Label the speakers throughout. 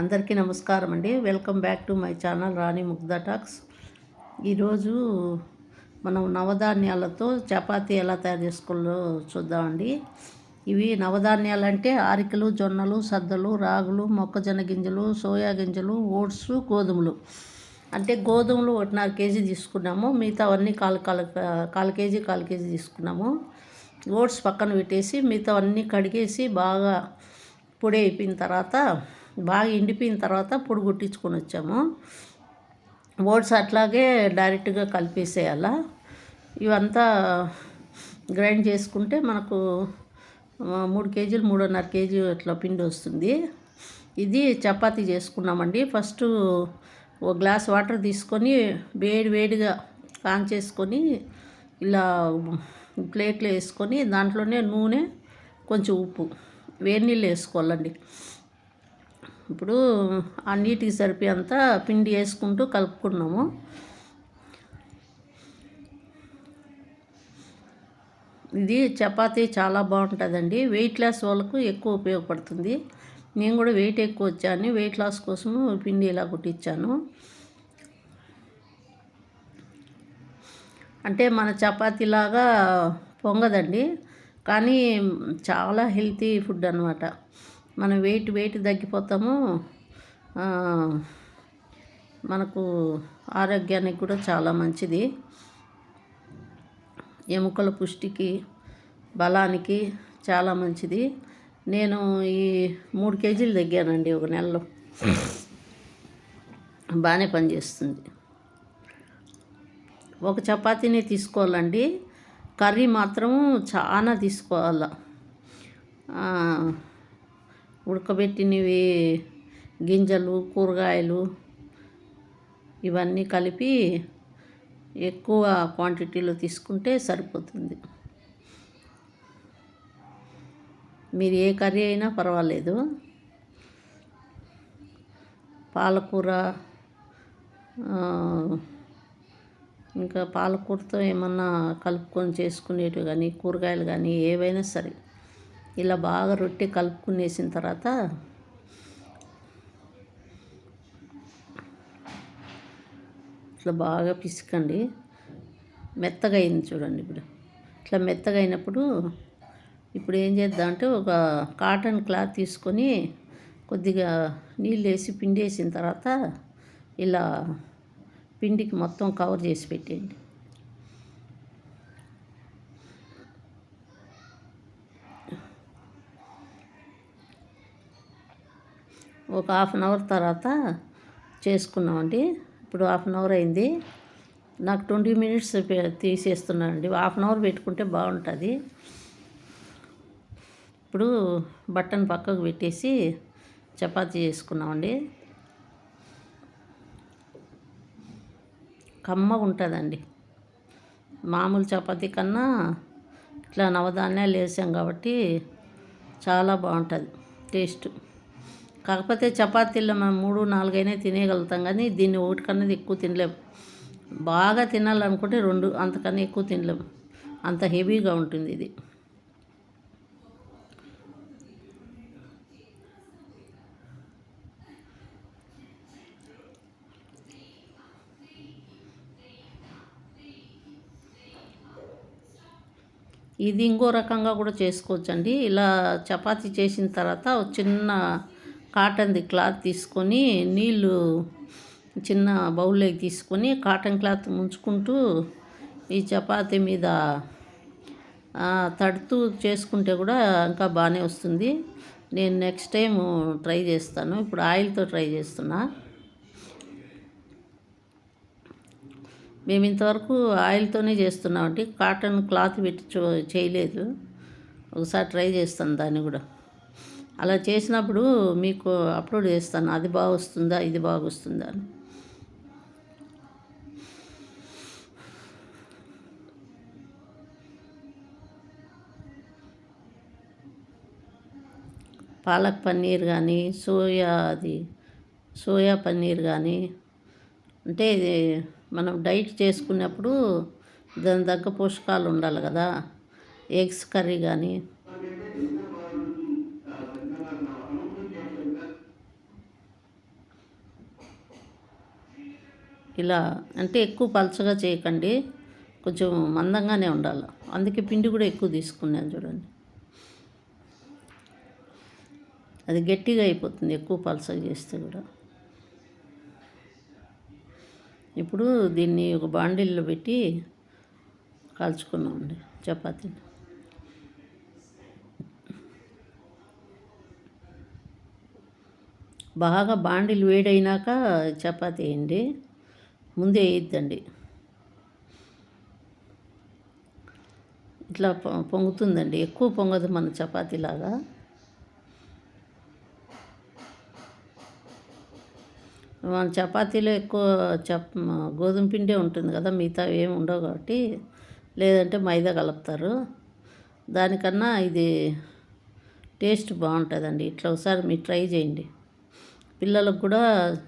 Speaker 1: అందరికీ నమస్కారం అండి. Welcome back to my channel Rani Mugdha talks. ఈరోజు మనం నవధాన్యాలతో చపాతీ ఎలా తయారు చేసుకోవాలో చూద్దామండి. ఇవి నవధాన్యాలు అంటే ఆరికలు జొన్నలు సద్దలు రాగులు మొక్కజొన్న గింజలు సోయా గింజలు ఓట్స్ గోధుమలు. అంటే గోధుమలు ఒకటిన్నర కేజీ తీసుకున్నాము. మిగతా అవన్నీ కాలు కాలు కాలు కేజీ కాలు కేజీ తీసుకున్నాము. ఓట్స్ పక్కన పెట్టేసి మిగతా అన్నీ కడిగేసి బాగా పొడి అయిపోయిన తర్వాత బాగా ఎండిపోయిన తర్వాత పొడి కొట్టించుకొని వచ్చాము. ఓట్స్ అట్లాగే డైరెక్ట్గా కలిపేసేయాల. ఇవంతా గ్రైండ్ చేసుకుంటే మనకు మూడు కేజీలు మూడున్నర కేజీ అట్లా పిండి వస్తుంది. ఇది చపాతీ చేసుకున్నామండి. ఫస్ట్ ఒక గ్లాస్ వాటర్ తీసుకొని వేడి వేడిగా ఆన్ చేసుకొని ఇలా ప్లేట్లో వేసుకొని దాంట్లోనే నూనె కొంచెం ఉప్పు వేడి నీళ్ళు వేసుకోవాలండి. ఇప్పుడు ఆ నీటికి సరిపోయేంత పిండి వేసుకుంటూ కలుపుకున్నాము. ఇది చపాతీ చాలా బాగుంటుందండి. వెయిట్ లాస్ వాళ్ళకు ఎక్కువ ఉపయోగపడుతుంది. నేను కూడా వెయిట్ ఎక్కువ వచ్చాను. వెయిట్ లాస్ కోసము పిండి ఇలా కుట్టించాను. అంటే మన చపాతీలాగా పొంగదండి. కానీ చాలా హెల్తీ ఫుడ్ అనమాట మనం వెయిట్ వెయిట్ తగ్గిపోతాము. మనకు ఆరోగ్యానికి కూడా చాలా మంచిది. ఎముకల పుష్టికి బలానికి చాలా మంచిది. నేను ఈ మూడు కేజీలు తగ్గానండి ఒక నెలలో. బాగానే పనిచేస్తుంది. ఒక చపాతీని తీసుకోవాలండి. కర్రీ మాత్రం చాలా తీసుకోవాలి. ఉడకబెట్టినవి గింజలు కూరగాయలు ఇవన్నీ కలిపి ఎక్కువ క్వాంటిటీలో తీసుకుంటే సరిపోతుంది. మీరు ఏ కర్రీ అయినా పర్వాలేదు. పాలకూర ఇంకా పాలకూరతో ఏమన్నా కలుపుకొని చేసుకునేటివి కానీ కూరగాయలు కానీ ఏవైనా సరే. ఇలా బాగా రొట్టె కలుపుకునేసిన తర్వాత ఇట్లా బాగా పిసుకండి. మెత్తగా అయింది చూడండి ఇప్పుడు. ఇట్లా మెత్తగా అయినప్పుడు ఇప్పుడు ఏం చేద్దాం అంటే ఒక కాటన్ క్లాత్ తీసుకొని కొద్దిగా నీళ్ళు వేసి పిండి వేసిన తర్వాత ఇలా పిండికి మొత్తం కవర్ చేసి పెట్టేయండి. ఒక హాఫ్ అన్ అవర్ తర్వాత చేసుకున్నామండి. ఇప్పుడు హాఫ్ అన్ అవర్ అయింది. నాకు ట్వంటీ మినిట్స్ తీసేస్తున్నానండి హాఫ్ అన్ అవర్ పెట్టుకుంటే బాగుంటుంది. ఇప్పుడు బట్టన్ పక్కకు పెట్టేసి చపాతీ చేసుకున్నామండి. కమ్మగా ఉంటుందండి. మామూలు చపాతీ కన్నా ఇట్లా నవధాన్యాలు వేసాం కాబట్టి చాలా బాగుంటుంది. టేస్ట్. కాకపోతే చపాతీల్లో మనం మూడు నాలుగైనా తినేయగలుగుతాం కానీ దీన్ని ఒకటికన్నది ఎక్కువ తినలేము. బాగా తినాలనుకుంటే రెండు అంతకన్నా ఎక్కువ తినలేము. అంత హెవీగా ఉంటుంది ఇది. ఇది ఇంకో రకంగా కూడా చేసుకోవచ్చండి. ఇలా చపాతీ చేసిన తర్వాత చిన్న కాటన్ది క్లాత్ తీసుకొని నీళ్ళు చిన్న బౌల్లోకి తీసుకొని కాటన్ క్లాత్ ముంచుకుంటూ ఈ చపాతీ మీద తడుతూ చేసుకుంటే కూడా ఇంకా బాగానే వస్తుంది. నేను నెక్స్ట్ టైం ట్రై చేస్తాను. ఇప్పుడు ఆయిల్తో ట్రై చేస్తున్నా. మేము ఇంతవరకు ఆయిల్తోనే చేస్తున్నామండి. కాటన్ క్లాత్ పెట్టి చేయలేదు. ఒకసారి ట్రై చేస్తాను దాన్ని కూడా. అలా చేసినప్పుడు మీకు అప్లోడ్ చేస్తాను. అది బాగా వస్తుందా ఇది బాగా వస్తుందా అని. పాలక్ పన్నీర్ కానీ సోయా అది సోయా పన్నీర్ కానీ అంటే ఇది మనం డైట్ చేసుకున్నప్పుడు దాని తగ్గ పోషకాలు ఉండాలి కదా. ఎగ్స్ కర్రీ కానీ ఇలా అంటే ఎక్కువ పలచగా చేయకండి. కొంచెం మందంగానే ఉండాలి. అందుకే పిండి కూడా ఎక్కువ తీసుకున్నాను చూడండి. అది గట్టిగా అయిపోతుంది ఎక్కువ పలసగా చేస్తే కూడా. ఇప్పుడు దీన్ని ఒక బాండిల్లో పెట్టి కాల్చుకున్నామండి చపాతీని. బాగా బాండిలు వేడైనాక చపాతీ వేయండి. ముందే వేయద్దండి. ఇట్లా పొంగుతుందండి. ఎక్కువ పొంగదు మన చపాతీలాగా. మన చపాతీలో ఎక్కువ చప్ గోధుమ పిండే ఉంటుంది కదా మిగతా ఏమి ఉండవు కాబట్టి లేదంటే మైదా కలుపుతారు. దానికన్నా ఇది టేస్ట్ బాగుంటుందండి. ఇట్లా ఒకసారి మీరు ట్రై చేయండి. పిల్లలకు కూడా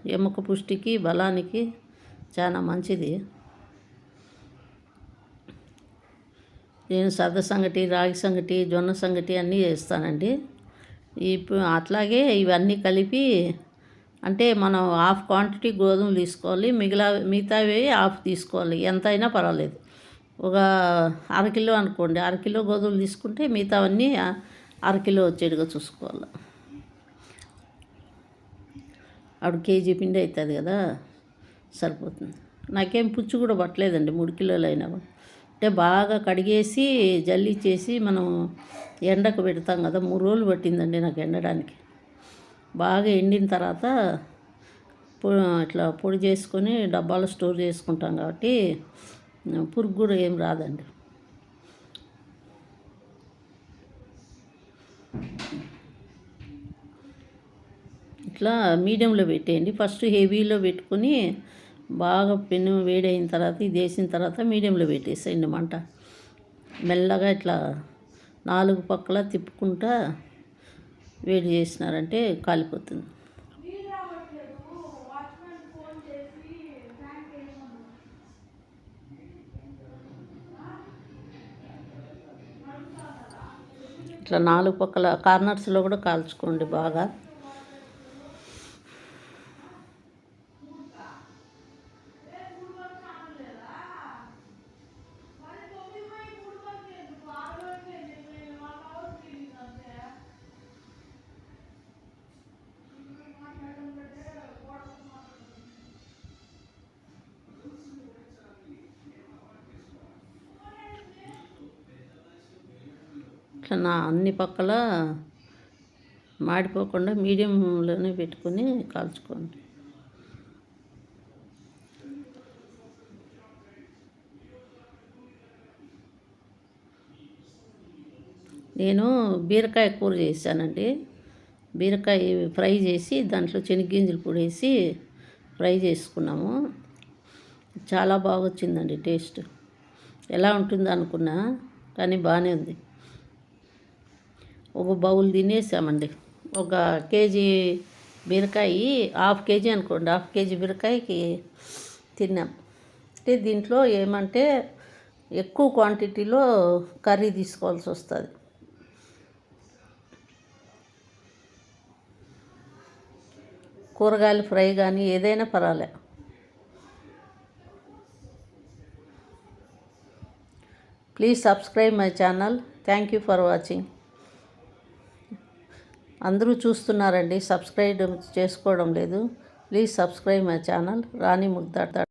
Speaker 1: ఎముక పుష్టికి బలానికి చాలా మంచిది. నేను సద్ద సంగటి రాగి సంగటి జొన్న సంగటి అన్నీ చేస్తానండి. ఇప్పుడు అట్లాగే ఇవన్నీ కలిపి అంటే మనం హాఫ్ క్వాంటిటీ గోధుమలు తీసుకోవాలి మిగిలిన మిగతావి హాఫ్ తీసుకోవాలి ఎంత అయినా పర్వాలేదు. ఒక అరకిలో అనుకోండి అరకిలో గోధుమలు తీసుకుంటే మిగతావన్నీ అరకిలో వచ్చేట్టుగా చూసుకోవాలి. అప్పుడు కేజీ పిండి అవుతుంది కదా. సరిపోతుంది. నాకేం పుచ్చు కూడా పట్టలేదండి మూడు కిలోలు అయినా అంటే బాగా కడిగేసి జల్లిచ్చేసి మనం ఎండకు పెడతాం కదా మూడు రోజులు పట్టిందండి నాకు ఎండడానికి. బాగా ఎండిన తర్వాత ఇట్లా పొడి చేసుకొని డబ్బాలో స్టోర్ చేసుకుంటాం కాబట్టి పురుగు కూడా ఏం రాదండి. ఇట్లా మీడియంలో పెట్టేయండి. ఫస్ట్ హెవీలో పెట్టుకొని బాగా పెను వేడైన తర్వాత ఇది వేసిన తర్వాత మీడియంలో పెట్టేసేయండి మంట. మెల్లగా ఇట్లా నాలుగు పక్కల తిప్పుకుంటా వేడి చేసినారంటే కాలిపోతుంది. ఇట్లా నాలుగు పక్కల కార్నర్స్లో కూడా కాల్చుకోండి బాగా. ఇట్లా నా అన్ని పక్కల మాడిపోకుండా మీడియంలోనే పెట్టుకొని కాల్చుకోండి. నేను బీరకాయ కూర చేశానండి. బీరకాయ ఫ్రై చేసి దాంట్లో చెనిగ్గింజలు పొడేసి వేసి ఫ్రై చేసుకున్నాము. చాలా బాగా వచ్చిందండి టేస్ట్. ఎలా ఉంటుంది అనుకున్నా కానీ బాగానే ఉంది. ఒక బౌల్ తినేసామండి. ఒక కేజీ బీరకాయ హాఫ్ కేజీ అనుకోండి హాఫ్ కేజీ బీరకాయకి తిన్నాం. అంటే దీంట్లో ఏమంటే ఎక్కువ క్వాంటిటీలో కర్రీ తీసుకోవాల్సి వస్తుంది. కూరగాయలు ఫ్రై కానీ ఏదైనా పర్వాలే. Please subscribe my channel. Thank you for watching. అందరూ చూస్తున్నారండి సబ్స్క్రైబ్ చేసుకోవడం లేదు. Please subscribe my channel Rani Mugdha